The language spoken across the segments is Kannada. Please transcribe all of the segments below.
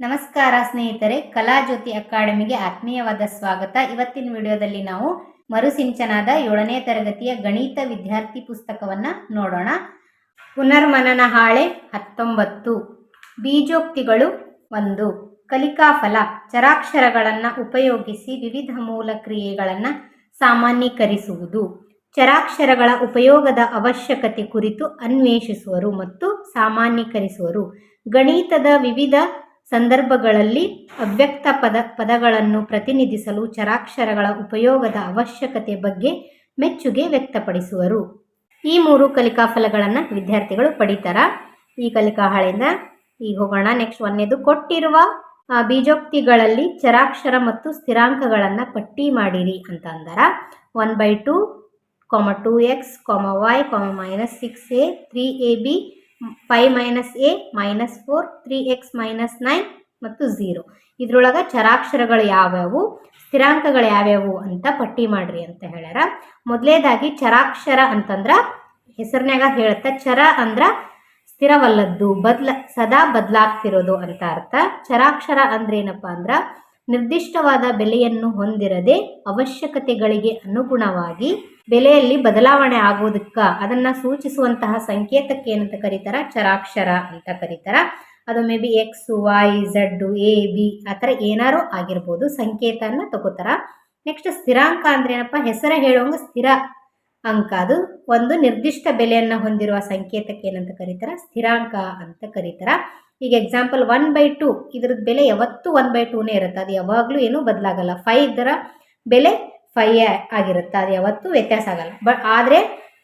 ನಮಸ್ಕಾರ ಸ್ನೇಹಿತರೆ ಕಲಾಜ್ಯೋತಿ ಅಕಾಡೆಮಿಗೆ ಆತ್ಮೀಯವಾದ ಸ್ವಾಗತ. ಇವತ್ತಿನ ವಿಡಿಯೋದಲ್ಲಿ ನಾವು ಮರುಸಿಂಚನಾದ ಏಳನೇ ತರಗತಿಯ ಗಣಿತ ವಿದ್ಯಾರ್ಥಿ ಪುಸ್ತಕವನ್ನು ನೋಡೋಣ. ಪುನರ್ಮನನ ಹಾಳೆ ಹತ್ತೊಂಬತ್ತು. ಬೀಜೋಕ್ತಿಗಳು ಒಂದು. ಕಲಿಕಾ ಫಲ ಚರಾಕ್ಷರಗಳನ್ನು ಉಪಯೋಗಿಸಿ ವಿವಿಧ ಮೂಲ ಕ್ರಿಯೆಗಳನ್ನು ಸಾಮಾನ್ಯೀಕರಿಸುವುದು. ಚರಾಕ್ಷರಗಳ ಉಪಯೋಗದ ಅವಶ್ಯಕತೆ ಕುರಿತು ಅನ್ವೇಷಿಸುವರು ಮತ್ತು ಸಾಮಾನ್ಯೀಕರಿಸುವರು. ಗಣಿತದ ವಿವಿಧ ಸಂದರ್ಭಗಳಲ್ಲಿ ಅವ್ಯಕ್ತ ಪದ, ಪದಗಳನ್ನು ಪ್ರತಿನಿಧಿಸಲು ಚರಾಕ್ಷರಗಳ ಉಪಯೋಗದ ಅವಶ್ಯಕತೆ ಬಗ್ಗೆ ಮೆಚ್ಚುಗೆ ವ್ಯಕ್ತಪಡಿಸುವರು. ಈ ಮೂರು ಕಲಿಕಾ ಫಲಗಳನ್ನು ವಿದ್ಯಾರ್ಥಿಗಳು ಪಡಿತಾರ. ಈ ಕಲಿಕಾ ಹಾಳೆಯಿಂದ ಈಗ ಹೋಗೋಣ. ನೆಕ್ಸ್ಟ್ ಒಂದೇದು ಕೊಟ್ಟಿರುವ ಬೀಜೋಕ್ತಿಗಳಲ್ಲಿ ಚರಾಕ್ಷರ ಮತ್ತು ಸ್ಥಿರಾಂಕಗಳನ್ನು ಪಟ್ಟಿ ಮಾಡಿರಿ ಅಂತ ಅಂದರ. One by two comma two x comma y comma minus six a three a b five minus a minus four three x minus nine ಮತ್ತು ಝೀರೋ ಇದ್ರೊಳಗೆ ಚರಾಕ್ಷರಗಳು ಯಾವ್ಯಾವು? ಸ್ಥಿರಾಂಕಗಳು ಯಾವ್ಯಾವು ಅಂತ ಪಟ್ಟಿ ಮಾಡ್ರಿ ಅಂತ ಹೇಳ್ಯಾರ. ಮೊದಲೇದಾಗಿ ಚರಾಕ್ಷರ ಅಂತಂದ್ರೆ ಹೆಸರಿನಾಗ ಹೇಳ್ತಾ ಚರ ಅಂದ್ರ ಸ್ಥಿರವಲ್ಲದ್ದು, ಬದ್ಲ, ಸದಾ ಬದಲಾಗ್ತಿರೋದು ಅಂತ ಅರ್ಥ. ಚರಾಕ್ಷರ ಅಂದ್ರೇನಪ್ಪ ಅಂದ್ರ ನಿರ್ದಿಷ್ಟವಾದ ಬೆಲೆಯನ್ನು ಹೊಂದಿರದೆ ಅವಶ್ಯಕತೆಗಳಿಗೆ ಅನುಗುಣವಾಗಿ ಬೆಲೆಯಲ್ಲಿ ಬದಲಾವಣೆ ಆಗೋದಕ್ಕೆ ಅದನ್ನು ಸೂಚಿಸುವಂತಹ ಸಂಕೇತಕ್ಕೆ ಏನಂತ ಕರೀತಾರ? ಚರಾಕ್ಷರ ಅಂತ ಕರೀತಾರ. ಅದು maybe x y z a b ಆ ಥರ ಏನಾರು ಆಗಿರ್ಬೋದು ಸಂಕೇತನ ತಗೋತಾರ. ನೆಕ್ಸ್ಟ್ ಸ್ಥಿರಾಂಕ ಅಂದ್ರೆ ಏನಪ್ಪ? ಹೆಸರ ಹೇಳುವಂಗ ಸ್ಥಿರ ಅಂಕ. ಅದು ಒಂದು ನಿರ್ದಿಷ್ಟ ಬೆಲೆಯನ್ನು ಹೊಂದಿರುವ ಸಂಕೇತಕ್ಕೆ ಏನಂತ ಕರೀತಾರ? ಸ್ಥಿರಾಂಕ ಅಂತ ಕರೀತಾರ. ಈಗ ಎಕ್ಸಾಂಪಲ್ ಒನ್ ಬೈ ಟೂ ಇದ್ರದ್ದು ಬೆಲೆ ಯಾವತ್ತೂ ಒನ್ ಬೈ ಟೂನೇ ಇರುತ್ತೆ. ಅದು ಯಾವಾಗಲೂ ಏನೂ ಬದಲಾಗಲ್ಲ. ಫೈವ್ ಇದರ ಬೆಲೆ ಫೈ ಆಗಿರುತ್ತೆ. ಅದು ಯಾವತ್ತೂ ವ್ಯತ್ಯಾಸ ಆಗಲ್ಲ. ಬಟ್ ಆದರೆ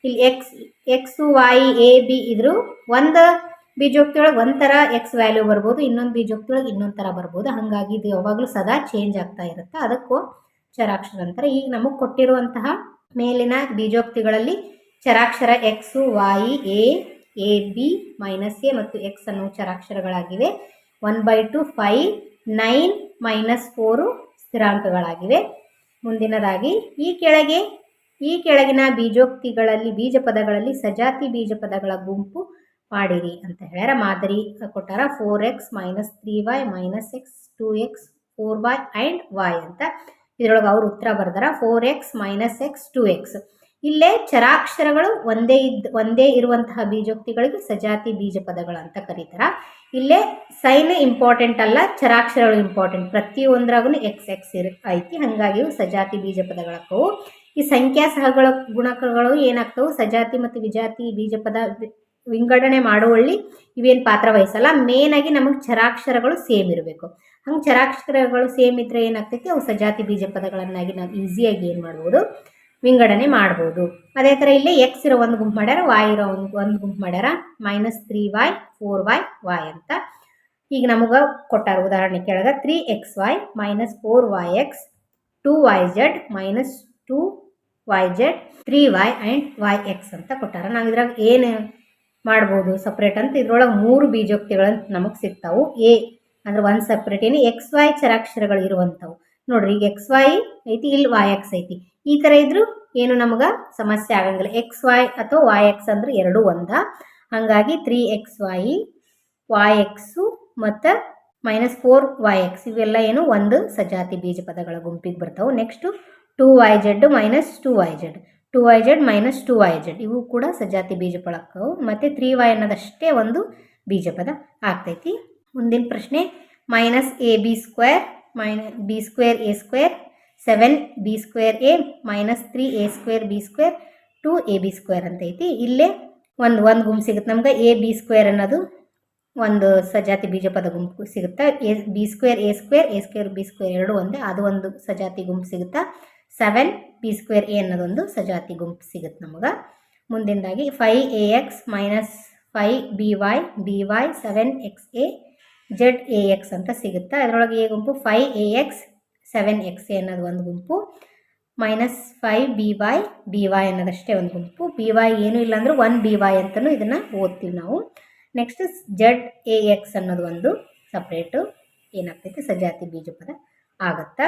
ಇಲ್ಲಿ x x y a b ಇದ್ರು ಒಂದು ಬೀಜೋಕ್ತಿಯೊಳಗೆ ಒಂಥರ ಎಕ್ಸ್ ವ್ಯಾಲ್ಯೂ ಬರ್ಬೋದು, ಇನ್ನೊಂದು ಬೀಜೋಕ್ತಿಯೊಳಗೆ ಇನ್ನೊಂದು ಥರ ಬರ್ಬೋದು. ಹಾಗಾಗಿ ಇದು ಯಾವಾಗಲೂ ಸದಾ ಚೇಂಜ್ ಆಗ್ತಾ ಇರುತ್ತೆ. ಅದಕ್ಕೂ ಚರಾಕ್ಷರ ಅಂತಾರೆ ಈಗ ನಮಗೆ ಕೊಟ್ಟಿರುವಂತಹ ಮೇಲಿನ ಬೀಜೋಕ್ತಿಗಳಲ್ಲಿ ಚರಾಕ್ಷರ x y a a b minus a ಮತ್ತು ಎಕ್ಸ್ ಅನ್ನೋ ಚರಾಕ್ಷರಗಳಾಗಿವೆ. One by two five nine minus four ಸ್ಥಿರಾಂಕಗಳಾಗಿವೆ. ಮುಂದಿನದಾಗಿ, ಈ ಕೆಳಗೆ, ಈ ಕೆಳಗಿನ ಬೀಜೋಕ್ತಿಗಳಲ್ಲಿ, ಬೀಜ ಪದಗಳಲ್ಲಿ ಸಜಾತಿ ಬೀಜ ಪದಗಳ ಗುಂಪು ಮಾಡಿರಿ ಅಂತ ಹೇಳ್ಯಾರ. ಮಾದರಿ ಕೊಟ್ಟಾರ four x minus three y minus x two x four y and y ಅಂತ. ಇದರೊಳಗೆ ಅವ್ರು ಉತ್ತರ ಬರ್ದಾರ. Four x minus x two x ಇಲ್ಲೇ ಚರಾಕ್ಷರಗಳು ಒಂದೇ ಇದ್ದ, ಒಂದೇ ಇರುವಂತಹ ಬೀಜೋಕ್ತಿಗಳಿಗೆ ಸಜಾತಿ ಬೀಜ ಪದಗಳು ಅಂತ ಕರೀತಾರ. ಇಲ್ಲೇ ಸೈನ್ ಇಂಪಾರ್ಟೆಂಟ್ ಅಲ್ಲ, ಚರಾಕ್ಷರಗಳು ಇಂಪಾರ್ಟೆಂಟ್. ಪ್ರತಿಯೊಂದ್ರಾಗೂ ಎಕ್ಸ್ ಎಕ್ಸ್ ಇರು, ಐತಿ. ಹಾಗಾಗಿ ಇವು ಸಜಾತಿ ಬೀಜ ಪದಗಳಕ್ಕವು ಈ ಸಂಖ್ಯಾ ಸಹಗಳ ಗುಣಕಗಳು ಏನಾಗ್ತವು? ಸಜಾತಿ ಮತ್ತು ವಿಜಾತಿ ಬೀಜ ಪದ ವಿಂಗಡಣೆ ಮಾಡುವಳ್ಳಿ ಇವೇನು ಪಾತ್ರ ವಹಿಸಲ್ಲ. ಮೇನ್ ಆಗಿ ನಮಗೆ ಚರಾಕ್ಷರಗಳು ಸೇಮ್ ಇರಬೇಕು. ಹಂಗೆ ಚರಾಕ್ಷರಗಳು ಸೇಮ್ ಇದ್ರೆ ಏನಾಗ್ತೈತಿ? ಅವು ಸಜಾತಿ ಬೀಜ ಪದಗಳನ್ನಾಗಿ ನಾವು ಈಸಿಯಾಗಿ ಏನು ಮಾಡ್ಬೋದು? ವಿಂಗಡಣೆ ಮಾಡ್ಬೋದು. ಅದೇ ಥರ ಇಲ್ಲಿ ಎಕ್ಸ್ ಇರೋ ಒಂದು ಗುಂಪು ಮಾಡ್ಯಾರ ವಾಯ್ ಇರೋ ಒಂದು ಒಂದು ಗುಂಪು ಮಾಡ್ಯಾರ minus three y four y y ಅಂತ. ಈಗ ನಮಗೆ ಕೊಟ್ಟಾರ ಉದಾಹರಣೆ ಕೆಳಗೆ three x y minus four y x two y z minus two y z three y and y x ಅಂತ ಕೊಟ್ಟಾರ. ನಾವು ಇದ್ರಾಗ ಏನು ಮಾಡ್ಬೋದು ಸಪ್ರೇಟ್ ಅಂತ, ಇದ್ರೊಳಗೆ ಮೂರು ಬೀಜೋಕ್ತಿಗಳಂತ ನಮಗೆ ಸಿಗ್ತಾವು. ಎ ಅಂದ್ರೆ ಒಂದು ಸಪ್ರೇಟ್ ಏನು ಎಕ್ಸ್ ವೈ ಚರಾಕ್ಷರಗಳು ಇರುವಂಥವು ನೋಡ್ರಿ ಈಗ ಎಕ್ಸ್ ವೈ ಐತಿ, ಇಲ್ಲಿ ವಾಯ್ ಎಕ್ಸ್ ಐತಿ. ಈ ಥರ ಇದ್ರು ಏನು ನಮಗೆ ಸಮಸ್ಯೆ ಆಗಂಗಿಲ್ಲ. ಎಕ್ಸ್ ವೈ ಅಥವಾ ವಾಯ್ ಎಕ್ಸ್ ಅಂದ್ರೆ ಎರಡು ಒಂದ. ಹಾಗಾಗಿ three x y y x ಮತ್ತು ಮೈನಸ್ ಫೋರ್ ವೈ ಎಕ್ಸ್ ಇವೆಲ್ಲ ಏನು ಒಂದು ಸಜಾತಿ ಬೀಜ ಪದಗಳ ಗುಂಪಿಗೆ ಬರ್ತಾವೆ. Next two y z minus two y z two y z minus two y z ಇವು ಕೂಡ ಸಜಾತಿ ಬೀಜ ಪಳಕ್ಕವು ಮತ್ತು ತ್ರೀ ವೈ ಅನ್ನೋದಷ್ಟೇ ಒಂದು ಬೀಜ ಪದ ಆಗ್ತೈತಿ. ಮುಂದಿನ ಪ್ರಶ್ನೆ minus a b square minus b square a square seven b square a minus three a square b square two a b square ಅಂತ ಐತಿ. ಇಲ್ಲೇ ಒಂದು ಒಂದು ಗುಂಪು ಸಿಗುತ್ತೆ. ನಮ್ಗೆ ಎ ಬಿ ಸ್ಕ್ವೇರ್ ಅನ್ನೋದು ಒಂದು ಸಜಾತಿ ಬೀಜಪದ ಗುಂಪು ಸಿಗುತ್ತಾ. A b square a square a square b square ಎರಡು ಒಂದೇ, ಅದು ಒಂದು ಸಜಾತಿ ಗುಂಪು ಸಿಗುತ್ತಾ? ಸೆವೆನ್ ಬಿ ಸ್ಕ್ವೇರ್ ಎ ಅನ್ನೋದೊಂದು ಸಜಾತಿ ಗುಂಪು ಸಿಗುತ್ತೆ ನಮಗೆ. ಮುಂದಿನದಾಗಿ five a x minus five b y b y seven x a z a x ಅಂತ ಸಿಗುತ್ತೆ? ಅದರೊಳಗೆ ಎ ಗುಂಪು? Five a x seven x a ಅನ್ನೋದು ಒಂದು ಗುಂಪು. Minus five b y b y ಅನ್ನೋದಷ್ಟೇ ಒಂದು ಗುಂಪು. ಬಿ ವೈ ಏನೂ ಇಲ್ಲ ಅಂದ್ರೆ ಒನ್ ಬಿ ವೈ ಅಂತಲೂ ಇದನ್ನು ಓದ್ತೀವಿ ನಾವು. ನೆಕ್ಸ್ಟ್ ಜೆಡ್ ಎ ಎಕ್ಸ್ ಅನ್ನೋದು ಒಂದು ಸಪ್ರೇಟು ಏನಾಗ್ತೈತೆ? ಸಜಾತಿ ಬೀಜಪದ ಆಗುತ್ತಾ?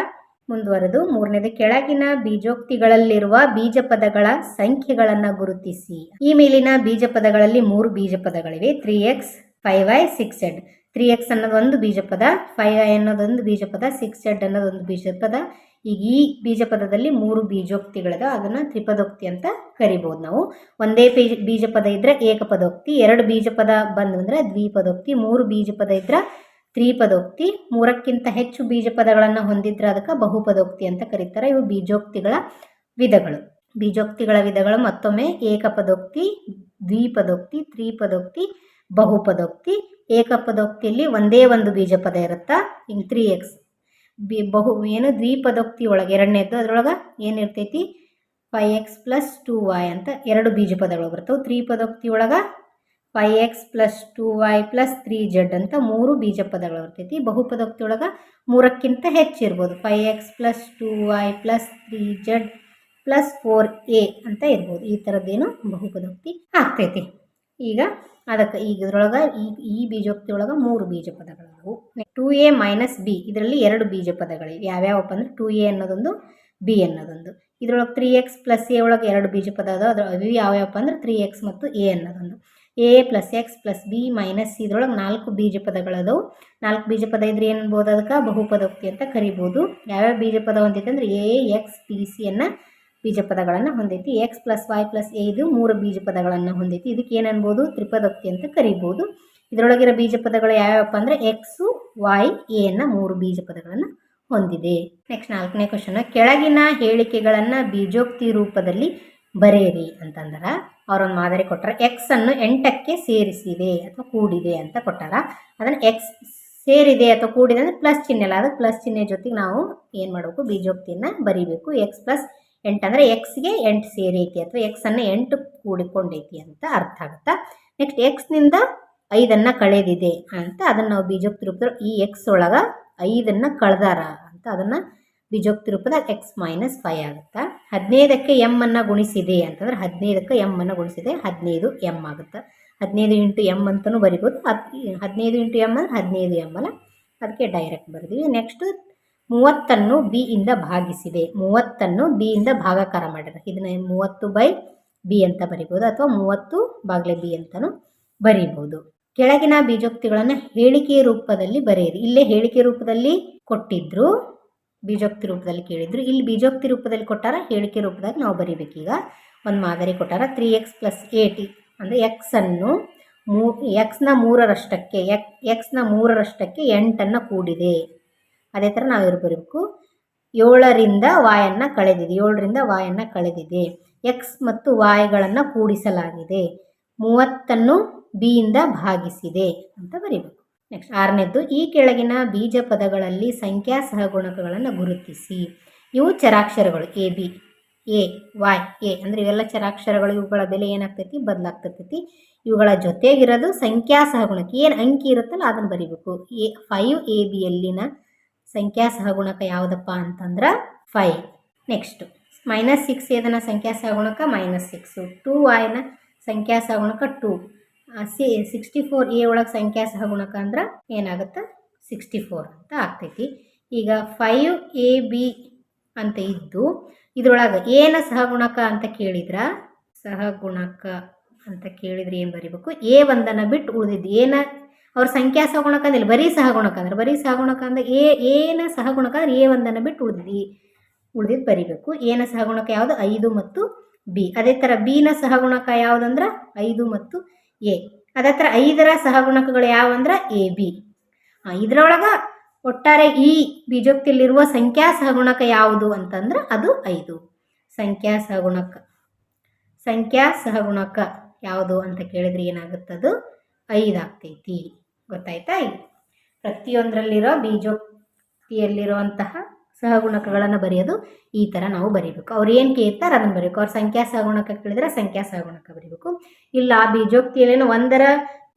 ಮುಂದುವರೆದು ಮೂರನೇದು, ಕೆಳಗಿನ ಬೀಜೋಕ್ತಿಗಳಲ್ಲಿರುವ ಬೀಜ ಪದಗಳ ಸಂಖ್ಯೆಗಳನ್ನು ಗುರುತಿಸಿ. ಈ ಮೇಲಿನ ಬೀಜ ಪದಗಳಲ್ಲಿ ಮೂರು ಬೀಜ ಪದಗಳಿವೆ three x five y six z three x ಅನ್ನೋದೊಂದು ಬೀಜಪದ ಫೈವ್ ಐ ಅನ್ನೋದೊಂದು ಬೀಜಪದ ಸಿಕ್ಸ್ ಜೆಡ್ ಅನ್ನೋದೊಂದು ಬೀಜಪದ. ಈಗ ಈ ಬೀಜಪದದಲ್ಲಿ ಮೂರು ಬೀಜೋಕ್ತಿಗಳಿದ ಅದನ್ನು ತ್ರಿಪದೋಕ್ತಿ ಅಂತ ಕರಿಬೋದು ನಾವು. ಒಂದೇ ಬೀಜ ಬೀಜಪದ ಇದ್ದರೆ ಏಕಪದೋಕ್ತಿ, ಎರಡು ಬೀಜಪದ ಬಂದಂದ್ರೆ ದ್ವಿಪದೋಕ್ತಿ, ಮೂರು ಬೀಜಪದ ಇದ್ರೆ ತ್ರಿಪದೋಕ್ತಿ, ಮೂರಕ್ಕಿಂತ ಹೆಚ್ಚು ಬೀಜಪದಗಳನ್ನು ಹೊಂದಿದ್ರೆ ಅದಕ್ಕೆ ಬಹುಪದೋಕ್ತಿ ಅಂತ ಕರೀತಾರೆ. ಇವು ಬೀಜೋಕ್ತಿಗಳ ವಿಧಗಳು. ಬೀಜೋಕ್ತಿಗಳ ವಿಧಗಳು ಮತ್ತೊಮ್ಮೆ ಏಕಪದೋಕ್ತಿ, ದ್ವಿಪದೋಕ್ತಿ, ತ್ರಿಪದೋಕ್ತಿ, ಬಹುಪದೋಕ್ತಿ ಏಕಪದೋಕ್ತಿಯಲ್ಲಿ ಒಂದೇ ಒಂದು ಬೀಜಪದ ಇರುತ್ತಾ? ಹಿಂಗೆ ತ್ರೀ ಎಕ್ಸ್ ಬಿ, ಬಹು, ಏನು ದ್ವಿಪದೋಕ್ತಿ ಒಳಗೆ, ಎರಡನೇದ್ದು ಅದರೊಳಗೆ ಏನಿರ್ತೈತಿ five x plus two y ಅಂತ ಎರಡು ಬೀಜ ಬೀಜಪದಗಳು ಬರ್ತವೆ. ತ್ರಿಪದೋಕ್ತಿ ಒಳಗೆ five x plus two y plus three z ಅಂತ ಮೂರು ಬೀಜ ಪದಗಳು ಬರ್ತೈತಿ ಬಹುಪದೋಕ್ತಿ ಒಳಗೆ ಮೂರಕ್ಕಿಂತ ಹೆಚ್ಚಿರ್ಬೋದು five x plus two y plus three z plus four a ಅಂತ ಇರ್ಬೋದು. ಈ ಥರದ್ದೇನು ಬಹುಪದೋಕ್ತಿ ಆಗ್ತೈತಿ. ಈಗ ಅದಕ್ಕೆ ಈಗ ಇದ್ರೊಳಗೆ ಈ ಈ ಬೀಜೋಕ್ತಿ ಒಳಗೆ ಮೂರು ಬೀಜ ಪದಗಳವು ಟು ಎ ಮೈನಸ್ ಬಿ ಇದರಲ್ಲಿ ಎರಡು ಬೀಜ ಪದಗಳಿವೆ ಯಾವ್ಯಾವಪ್ಪ ಅಂದ್ರೆ ಟು ಎ ಅನ್ನೋದೊಂದು ಬಿ ಅನ್ನೋದೊಂದು. ಇದ್ರೊಳಗೆ ತ್ರೀ ಎಕ್ಸ್ ಪ್ಲಸ್ ಎ ಒಳಗೆ ಎರಡು ಬೀಜ ಪದ ಅದಾವ. ಅದ್ರ ಅವು ಯಾವ್ಯಾವಪ್ಪ ಅಂದ್ರೆ ತ್ರೀ ಎಕ್ಸ್ ಮತ್ತು ಎ ಅನ್ನೋದೊಂದು. A plus x plus b minus ಇದ್ರೊಳಗೆ ನಾಲ್ಕು ಬೀಜ ಪದಗಳದವು ನಾಲ್ಕು ಬೀಜ ಪದ ಇದ್ರೆ ಏನು ಅನ್ಬೋದು ಅದಕ್ಕೆ? ಬಹುಪದೋಕ್ತಿ ಅಂತ ಕರಿಬೋದು. ಯಾವ್ಯಾವ ಬೀಜ ಪದ ಹೊಂದಿತ್ತಂದ್ರೆ ಎ ಎಕ್ಸ್ ಪಿ ಸಿಯನ್ನು ಬೀಜ ಪದಗಳನ್ನು ಹೊಂದೈತಿ. X plus y plus a ಇದು ಮೂರು ಬೀಜ ಪದಗಳನ್ನು ಹೊಂದೈತಿ. ಇದಕ್ಕೆ ಏನನ್ಬೋದು ತ್ರಿಪದೋಕ್ತಿ ಅಂತ ಕರಿಬೋದು. ಇದರೊಳಗಿರೋ ಬೀಜ ಪದಗಳು ಯಾವ್ಯಾವಪ್ಪ ಅಂದರೆ ಎಕ್ಸು ವೈ ಎ ಅನ್ನ ಮೂರು ಬೀಜ ಪದಗಳನ್ನು ಹೊಂದಿದೆ. ನೆಕ್ಸ್ಟ್ ನಾಲ್ಕನೇ ಕ್ವಶನ್ ಕೆಳಗಿನ ಹೇಳಿಕೆಗಳನ್ನು ಬೀಜೋಕ್ತಿ ರೂಪದಲ್ಲಿ ಬರೆಯಿರಿ ಅಂತಂದ್ರೆ. ಅವರೊಂದು ಮಾದರಿ ಕೊಟ್ಟರೆ ಎಕ್ಸ್ ಅನ್ನು ಎಂಟಕ್ಕೆ ಸೇರಿಸಿದೆ ಅಥವಾ ಕೂಡಿದೆ ಅಂತ ಕೊಟ್ಟಾರ. ಅದನ್ನು ಎಕ್ಸ್ ಸೇರಿದೆ ಅಥವಾ ಕೂಡಿದೆ ಅಂದರೆ ಪ್ಲಸ್ ಚಿಹ್ನೆ ಅಲ್ಲ. ಅದು ಪ್ಲಸ್ ಚಿಹ್ನೆ ಜೊತೆಗೆ ನಾವು ಏನು ಮಾಡಬೇಕು? ಬೀಜೋಕ್ತಿಯನ್ನು ಬರೀಬೇಕು. ಎಕ್ಸ್ ಪ್ಲಸ್ ಎಂಟು ಅಂದರೆ ಎಕ್ಸ್ಗೆ ಎಂಟು ಸೇರೈತಿ ಅಥವಾ ಎಕ್ಸನ್ನು ಎಂಟು ಕೂಡಿಕೊಂಡೈತಿ ಅಂತ ಅರ್ಥ ಆಗುತ್ತೆ? ನೆಕ್ಸ್ಟ್ ಎಕ್ಸ್ನಿಂದ ಐದನ್ನು ಕಳೆದಿದೆ ಅಂತ ಅದನ್ನು ನಾವು ಬೀಜೋಕ್ತಿ ರೂಪದಲ್ಲಿ ಈ ಎಕ್ಸ್ ಒಳಗೆ ಐದನ್ನು ಕಳೆದಾರ ಅಂತ ಅದನ್ನು ಬೀಜೋಕ್ತಿ ರೂಪದ ಎಕ್ಸ್ ಮೈನಸ್ ಫೈ ಆಗುತ್ತೆ? ಹದಿನೈದಕ್ಕೆ ಎಂ ಅನ್ನು ಗುಣಿಸಿದೆ ಅಂತಂದ್ರೆ ಹದಿನೈದಕ್ಕೆ ಎಂ ಅನ್ನು ಗುಣಿಸಿದೆ, ಹದಿನೈದು ಎಂ ಆಗುತ್ತೆ? ಹದಿನೈದು ಇಂಟು ಎಂ ಅಂತಲೂ ಬರಿಬೋದು ಹದಿನೈದು ಇಂಟು ಎಂ ಅಂದರೆ ಹದಿನೈದು ಎಂ ಅಲ್ಲ? ಅದಕ್ಕೆ ಡೈರೆಕ್ಟ್ ಬರೆದಿವಿ. ನೆಕ್ಸ್ಟು ಮೂವತ್ತನ್ನು ಬಿ ಇಂದ ಭಾಗಿಸಿದೆ. ಮೂವತ್ತನ್ನು ಬಿ ಇಂದ ಭಾಗಾಕಾರ ಮಾಡಿದ್ರೆ ಇದನ್ನ ಮೂವತ್ತು ಬೈ ಬಿ ಅಂತ ಬರಿಬೋದು ಅಥವಾ ಮೂವತ್ತು ಬಾಗ್ಲೆ ಬಿ ಅಂತಲೂ ಬರೀಬಹುದು ಕೆಳಗಿನ ಬೀಜೋಕ್ತಿಗಳನ್ನು ಹೇಳಿಕೆ ರೂಪದಲ್ಲಿ ಬರೆಯಿರಿ. ಇಲ್ಲೇ ಹೇಳಿಕೆ ರೂಪದಲ್ಲಿ ಕೊಟ್ಟಿದ್ರು, ಬೀಜೋಕ್ತಿ ರೂಪದಲ್ಲಿ ಕೇಳಿದ್ರು. ಇಲ್ಲಿ ಬೀಜೋಕ್ತಿ ರೂಪದಲ್ಲಿ ಕೊಟ್ಟಾರ, ಹೇಳಿಕೆ ರೂಪದಾಗ ನಾವು ಬರೀಬೇಕೀಗ. ಒಂದು ಮಾದರಿ ಕೊಟ್ಟಾರ ತ್ರೀ ಎಕ್ಸ್ ಪ್ಲಸ್ ಏಟಿ ಅಂದರೆ ಎಕ್ಸನ್ನು ಮೂ ಎಕ್ಸ್ನ ಮೂರರಷ್ಟಕ್ಕೆ ಎಕ್ ಎಕ್ಸ್ನ ಮೂರರಷ್ಟಕ್ಕೆ ಎಂಟನ್ನು ಕೂಡಿದೆ. ಅದೇ ಥರ ನಾವು ಇವ್ರು ಬರಬೇಕು ಏಳರಿಂದ ವಾಯನ್ನು ಕಳೆದಿದೆ. ಏಳರಿಂದ ವಾಯನ್ನು ಕಳೆದಿದೆ. ಎಕ್ಸ್ ಮತ್ತು ವಾಯ್ಗಳನ್ನು ಕೂಡಿಸಲಾಗಿದೆ. ಮೂವತ್ತನ್ನು ಬಿಯಿಂದ ಭಾಗಿಸಿದೆ ಅಂತ ಬರೀಬೇಕು. ನೆಕ್ಸ್ಟ್ ಆರನೇದ್ದು, ಈ ಕೆಳಗಿನ ಬೀಜ ಪದಗಳಲ್ಲಿ ಸಂಖ್ಯಾ ಸಹಗುಣಕಗಳನ್ನು ಗುರುತಿಸಿ. ಇವು ಚರಾಕ್ಷರಗಳು. A b a y a ಅಂದರೆ ಇವೆಲ್ಲ ಚರಾಕ್ಷರಗಳು. ಇವುಗಳ ಬೆಲೆ ಏನಾಗ್ತೈತಿ? ಬದಲಾಗ್ತೈತಿ. ಇವುಗಳ ಜೊತೆಗಿರೋದು ಸಂಖ್ಯಾ ಸಹಗುಣಕ. ಏನು ಅಂಕಿ ಇರುತ್ತಲ್ಲ, ಅದನ್ನು ಬರಿಬೇಕು. ಎ ಫೈವ್ ಎ ಬಿಯಲ್ಲಿನ ಸಂಖ್ಯಾ ಸಹಗುಣಕ ಯಾವುದಪ್ಪ ಅಂತಂದ್ರೆ ಫೈ ನೆಕ್ಸ್ಟ್ ಮೈನಸ್ ಸಿಕ್ಸ್ ಏದನ ಸಂಖ್ಯಾ ಸಹಗುಣಕ ಮೈನಸ್ ಸಿಕ್ಸು ಟೂ ವಾಯ್ನ ಸಂಖ್ಯಾ ಸಹಗುಣಕ two c sixty four a ಒಳಗೆ ಸಂಖ್ಯಾ ಸಹಗುಣಕ ಅಂದ್ರೆ ಏನಾಗುತ್ತೆ? ಸಿಕ್ಸ್ಟಿ ಫೋರ್ ಅಂತ ಆಗ್ತೈತಿ. ಈಗ ಫೈವ್ ಎ, ಬಿ ಅಂತ ಇದ್ದು, ಇದ್ರೊಳಗೆ ಏನ ಸಹಗುಣಕ ಅಂತ ಕೇಳಿದ್ರ, ಸಹಗುಣಕ ಅಂತ ಕೇಳಿದ್ರೆ ಏನು ಬರಿಬೇಕು? ಎ ಒಂದನ್ನು ಬಿಟ್ಟು ಉಳಿದಿದ್ದು ಏನ ಅವ್ರ ಸಂಖ್ಯಾ ಸಹಗುಣಕ ಅಂದ್ರೆ ಬರೀ ಸಹಗುಣಕ ಅಂದ್ರೆ ಬರೀ ಸಹಗುಣಕ ಅಂದ್ರೆ ಎ, ಏನ ಸಹಗುಣಕ ಅಂದ್ರೆ ಎ ಒಂದನ್ನು ಬಿಟ್ಟು ಉಳಿದ್ವಿ ಉಳಿದಿದ್ದು ಬರಿಬೇಕು. ಏನ ಸಹಗುಣಕ ಯಾವುದು? ಐದು ಮತ್ತು ಬಿ. ಅದೇ ಥರ ಬಿನ ಸಹಗುಣಕ ಯಾವುದಂದ್ರೆ? ಐದು ಮತ್ತು ಎ. ಅದೇ ಥರ ಐದರ ಸಹಗುಣಕಗಳು ಯಾವಂದ್ರೆ? A, b. ಇದರೊಳಗೆ ಒಟ್ಟಾರೆ ಈ ಬೀಜೋಕ್ತಿಯಲ್ಲಿರುವ ಸಂಖ್ಯಾ ಸಹಗುಣಕ ಯಾವುದು ಅಂತಂದ್ರೆ ಅದು ಐದು. ಸಂಖ್ಯಾ ಸಹಗುಣಕ. ಸಂಖ್ಯಾ ಸಹಗುಣಕ ಯಾವುದು ಅಂತ ಕೇಳಿದ್ರೆ ಏನಾಗುತ್ತದು? ಐದು ಆಗ್ತೈತಿ ಗೊತ್ತಾಯ್ತಾ? ಪ್ರತಿಯೊಂದರಲ್ಲಿರೋ ಬೀಜೋಕ್ತಿಯಲ್ಲಿರುವಂತಹ ಸಹಗುಣಕಗಳನ್ನು ಬರೆಯೋದು ಈ ಥರ ನಾವು ಬರೀಬೇಕು. ಅವ್ರು ಏನು ಕೇಳ್ತಾರೆ ಅದನ್ನು ಬರೀಬೇಕು. ಅವ್ರ ಸಂಖ್ಯಾ ಸಹಗುಣಕ ಕೇಳಿದ್ರೆ ಸಂಖ್ಯಾ ಸಹಗುಣಕ ಬರೀಬೇಕು. ಇಲ್ಲ ಆ ಬೀಜೋಕ್ತಿಯಲ್ಲೇನು ಒಂದರ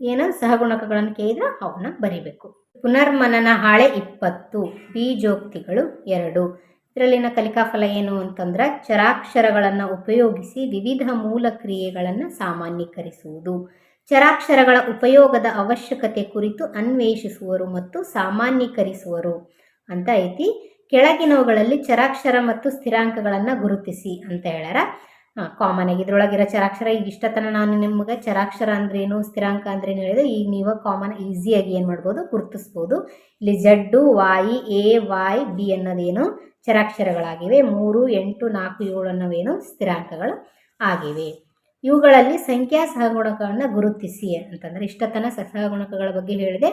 ಏನು ಸಹಗುಣಕಗಳನ್ನು ಕೇಳಿದ್ರೆ ಅವನ್ನ ಬರೀಬೇಕು. ಪುನರ್ಮನನ ಹಾಳೆ ಇಪ್ಪತ್ತು, ಬೀಜೋಕ್ತಿಗಳು ಎರಡು. ಇದರಲ್ಲಿನ ಕಲಿಕಾಫಲ ಏನು ಅಂತಂದ್ರೆ ಚರಾಕ್ಷರಗಳನ್ನು ಉಪಯೋಗಿಸಿ ವಿವಿಧ ಮೂಲ ಕ್ರಿಯೆಗಳನ್ನು ಸಾಮಾನ್ಯೀಕರಿಸುವುದು. ಚರಾಕ್ಷರಗಳ ಉಪಯೋಗದ ಅವಶ್ಯಕತೆ ಕುರಿತು ಅನ್ವೇಷಿಸುವರು ಮತ್ತು ಸಾಮಾನ್ಯೀಕರಿಸುವರು ಅಂತ ಐತಿ. ಕೆಳಗಿನವುಗಳಲ್ಲಿ ಚರಾಕ್ಷರ ಮತ್ತು ಸ್ಥಿರಾಂಕಗಳನ್ನು ಗುರುತಿಸಿ ಅಂತ ಹೇಳ್ಯಾರ. ಕಾಮನ್ ಆಗಿ ಇದ್ರೊಳಗಿರೋ ಚರಾಕ್ಷರ, ಈಗ ಇಷ್ಟತನ ನಾನು ನಿಮಗೆ ಚರಾಕ್ಷರ ಅಂದ್ರೇನು, ಸ್ಥಿರಾಂಕ ಅಂದ್ರೇನು ಹೇಳಿದೆ ಈಗ ನೀವು ಕಾಮನ್ ಈಸಿಯಾಗಿ ಏನು ಮಾಡ್ಬೋದು, ಗುರುತಿಸ್ಬೋದು. ಇಲ್ಲಿ Z Y A Y B ಅನ್ನೋದೇನು ಚರಾಕ್ಷರಗಳಾಗಿವೆ. ಮೂರು, ಎಂಟು, ನಾಲ್ಕು, ಏಳು ಅನ್ನೋವೇನು ಸ್ಥಿರಾಂಕಗಳು ಆಗಿವೆ. ಇವುಗಳಲ್ಲಿ ಸಂಖ್ಯಾ ಸಹಗುಣಕವನ್ನು ಗುರುತಿಸಿ ಅಂತಂದರೆ ಇಷ್ಟತನ ಸಹಗುಣಕಗಳ ಬಗ್ಗೆ ಹೇಳಿದೆ.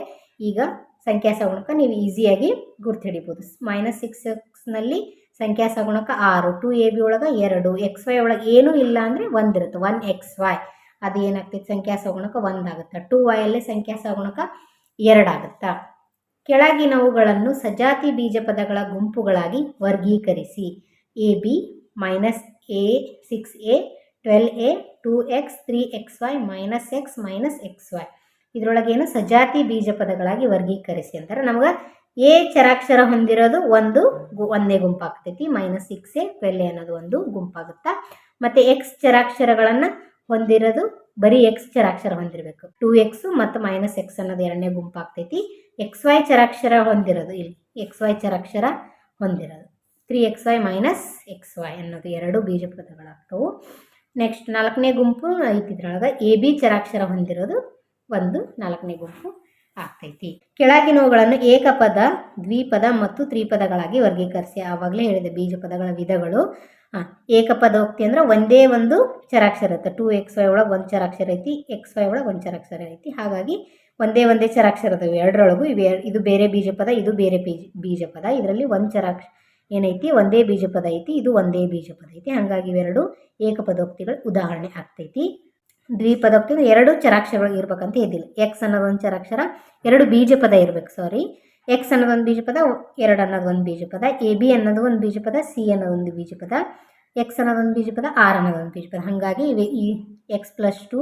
ಈಗ ಸಂಖ್ಯಾ ಸಹಗುಣಕ ನೀವು ಈಸಿಯಾಗಿ ಗುರ್ತಿಡಿಬೋದು. ಮೈನಸ್ ಸಿಕ್ಸ್ ಎಕ್ಸ್ನಲ್ಲಿ ಸಂಖ್ಯಾ ಸಹಗುಣಕ ಆರು ಟು ಎ ಬಿ ಒಳಗೆ ಎರಡು ಎಕ್ಸ್ ವೈ ಒಳಗೆ ಏನೂ ಇಲ್ಲ ಅಂದರೆ ಒಂದಿರುತ್ತೆ ಒನ್ ಎಕ್ಸ್ ವೈ ಅದು ಏನಾಗ್ತೈತೆ? ಸಂಖ್ಯಾ ಸಹಗುಣಕ ಒಂದಾಗುತ್ತೆ ಟು ವೈಯಲ್ಲಿ ಸಂಖ್ಯಾ ಸಹಗುಣಕ ಎರಡಾಗುತ್ತಾ ಕೆಳಗಿನವುಗಳನ್ನು ಸಜಾತಿ ಬೀಜಪದಗಳ ಗುಂಪುಗಳಾಗಿ ವರ್ಗೀಕರಿಸಿ. A b minus a six a twelve a two x three x y minus x minus x y ಇದರೊಳಗೆ ಏನು ಸಜಾತಿ ಬೀಜಪದಗಳಾಗಿ ವರ್ಗೀಕರಿಸಿ ಅಂತಾರೆ. ನಮ್ಗೆ ಎ ಚರಾಕ್ಷರ ಹೊಂದಿರೋದು ಒಂದು ಒಂದೇ ಗುಂಪಾಗ್ತೈತಿ. Minus six a twelve a ಅನ್ನೋದು ಒಂದು ಗುಂಪಾಗುತ್ತಾ? ಮತ್ತು ಎಕ್ಸ್ ಚರಾಕ್ಷರಗಳನ್ನು ಹೊಂದಿರೋದು ಬರೀ ಎಕ್ಸ್ ಚರಾಕ್ಷರ ಹೊಂದಿರಬೇಕು. ಟೂ ಎಕ್ಸು ಮತ್ತು ಮೈನಸ್ ಎಕ್ಸ್ ಅನ್ನೋದು ಎರಡನೇ ಗುಂಪಾಗ್ತೈತಿ. ಎಕ್ಸ್ ವೈ ಚರಾಕ್ಷರ ಹೊಂದಿರೋದು ಇಲ್ಲಿ. ಎಕ್ಸ್ ವೈ ಚರಾಕ್ಷರ ಹೊಂದಿರೋದು. Three x y minus x y ಅನ್ನೋದು ಎರಡು ಬೀಜಪದಗಳಾಗ್ತವು. ನೆಕ್ಸ್ಟ್ ನಾಲ್ಕನೇ ಗುಂಪು ಐತಿ ಇದ್ರೊಳಗೆ ಎ, ಬಿ ಚರಾಕ್ಷರ ಹೊಂದಿರೋದು ಒಂದು ನಾಲ್ಕನೇ ಗುಂಪು ಆಗ್ತೈತಿ. ಕೆಳಗಿನವುಗಳನ್ನು ಏಕಪದ, ದ್ವಿಪದ ಮತ್ತು ತ್ರಿಪದಗಳಾಗಿ ವರ್ಗೀಕರಿಸಿ. ಆವಾಗಲೇ ಹೇಳಿದೆ ಬೀಜ ಪದಗಳ ವಿಧಗಳು. ಹಾಂ ಏಕಪದೋಕ್ತಿ ಅಂದ್ರೆ ಒಂದೇ ಒಂದು ಚರಾಕ್ಷರ ಇರುತ್ತೆ. ಟೂ ಎಕ್ಸ್ ವೈ ಒಳಗೆ ಒಂದು ಚರಾಕ್ಷರ ಐತಿ, ಎಕ್ಸ್ ವೈ ಒಳಗೆ ಒಂದು ಚರಾಕ್ಷರ ಐತಿ. ಹಾಗಾಗಿ ಒಂದೇ ಒಂದೇ ಚರಾಕ್ಷರ ಅದಾವೆ ಎರಡರೊಳಗೂ ಇವೆ. ಇದು ಬೇರೆ ಬೀಜ ಪದ, ಇದು ಬೇರೆ ಬೀಜ ಪದ. ಇದರಲ್ಲಿ ಒಂದು ಚರಾಕ್ಷ ಏನೈತಿ? ಒಂದೇ ಬೀಜಪದ ಐತಿ, ಇದು ಒಂದೇ ಬೀಜಪದ ಐತಿ. ಹಾಗಾಗಿ ಇವೆರಡು ಏಕಪದೋಕ್ತಿಗಳು ಉದಾಹರಣೆ ಆಗ್ತೈತಿ. ದ್ವಿಪದೋಕ್ತಿ ಅಂದ್ರೆ ಎರಡು ಚರಾಕ್ಷರಗಳು ಇರ್ಬೇಕಂತ ಇದ್ದಿಲ್ಲ. ಎಕ್ಸ್ ಅನ್ನೋದೊಂದು ಚರಾಕ್ಷರ, ಎರಡು ಬೀಜಪದ ಇರ್ಬೇಕು ಸಾರಿ ಎಕ್ಸ್ ಅನ್ನೋದೊಂದು ಬೀಜಪದ, ಎರಡು ಅನ್ನೋದು ಒಂದು ಬೀಜಪದ. ಎ ಬಿ ಅನ್ನೋದು ಒಂದು ಬೀಜಪದ ಸಿ ಅನ್ನೋದೊಂದು ಬೀಜಪದ. ಎಕ್ಸ್ ಅನ್ನೋದೊಂದು ಬೀಜಪದ ಆರ್ ಅನ್ನೋದೊಂದು ಬೀಜಪದ. ಹಾಗಾಗಿ ಇವೆ ಈ x plus two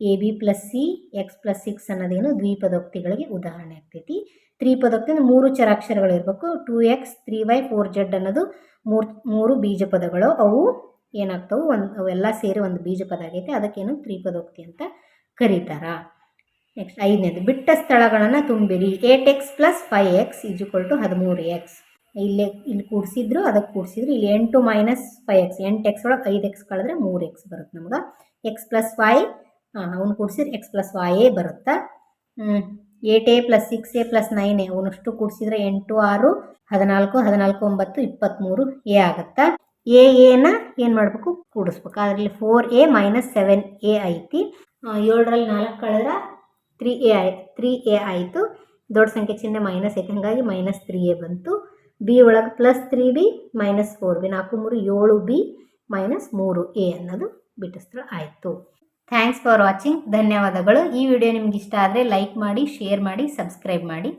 a b plus c x plus six ಅನ್ನೋದೇನು ದ್ವಿಪದೋಕ್ತಿಗಳಿಗೆ ಉದಾಹರಣೆ ಆಗ್ತೈತಿ. ತ್ರಿಪದೋಕ್ತಿ ಅಂದ್ರೆ ಮೂರು ಚರಾಕ್ಷರಗಳು ಇರಬೇಕು. Two x, three y, four z ಅನ್ನೋದು ಮೂರು ಮೂರು ಬೀಜಪದಗಳು. ಅವು ಏನಾಗ್ತವೆ? ಒಂದು, ಅವೆಲ್ಲ ಸೇರಿ ಒಂದು ಬೀಜ ಪದ ಆಗೈತೆ. ಅದಕ್ಕೇನು ತ್ರಿಪದೋಕ್ತಿ ಅಂತ ಕರೀತಾರ. ನೆಕ್ಸ್ಟ್ ಐದನೇದು, ಬಿಟ್ಟ ಸ್ಥಳಗಳನ್ನು ತುಂಬಿರಿ. Eight x plus five x equal to ಹದಿಮೂರು ಎಕ್ಸ್. ಇಲ್ಲೇ, ಇಲ್ಲಿ ಕೂಡಿಸಿದ್ರು, ಅದಕ್ಕೆ ಕೂಡಿಸಿದ್ರು. ಇಲ್ಲಿ ಎಂಟು ಮೈನಸ್ ಫೈ ಎಕ್ಸ್, ಎಂಟು ಎಕ್ಸ್ ಒಳಗೆ ಐದು ಎಕ್ಸ್ ಕಳೆದ್ರೆ ಮೂರು ಎಕ್ಸ್ ಬರುತ್ತೆ ನಮ್ಗೆ. ಎಕ್ಸ್ ಪ್ಲಸ್ ಹಾಂ ಅವ್ನು ಕೂಡಿಸಿದ್ರೆ ಎಕ್ಸ್ ಪ್ಲಸ್ ವಾಯೇ ಬರುತ್ತಾ? Eight a plus six a plus nine a ಅವನಷ್ಟು ಕೂಡಿಸಿದ್ರೆ ಎಂಟು, ಆರು, ಹದಿನಾಲ್ಕು ಹದಿನಾಲ್ಕು, ಒಂಬತ್ತು ಇಪ್ಪತ್ತ್ಮೂರು ಎ ಆಗುತ್ತಾ? ಎ ಎನ ಏನು ಮಾಡಬೇಕು? ಕೂಡಿಸ್ಬೇಕು. ಅದರಲ್ಲಿ four a minus seven a ಐತಿ. ಏಳರಲ್ಲಿ ನಾಲ್ಕು ಕಳೆದ್ರೆ ತ್ರೀ ಎ ಆಯ್ ತ್ರೀ ಎ ಆಯಿತು. ದೊಡ್ಡ ಸಂಖ್ಯೆ ಚಿಹ್ನೆ ಮೈನಸ್ ಐತೆ. ಹಾಗಾಗಿ ಮೈನಸ್ ತ್ರೀ ಎ ಬಂತು. ಬಿ ಒಳಗೆ plus three b minus four b ನಾಲ್ಕು, ಮೂರು, ಏಳು ಬಿ ಮೈನಸ್ ಮೂರು ಎ ಅನ್ನೋದು ಬಿಟ್ಟಿಸ್ತ್ರ ಆಯಿತು. ಥ್ಯಾಂಕ್ಸ್ ಫಾರ್ ವಾಚಿಂಗ್ ಧನ್ಯವಾದಗಳು. ಈ ವಿಡಿಯೋ ನಿಮ್ಗೆ ಇಷ್ಟ ಆದರೆ ಲೈಕ್ ಮಾಡಿ ಶೇರ್ ಮಾಡಿ ಸಬ್ಸ್ಕ್ರೈಬ್ ಮಾಡಿ.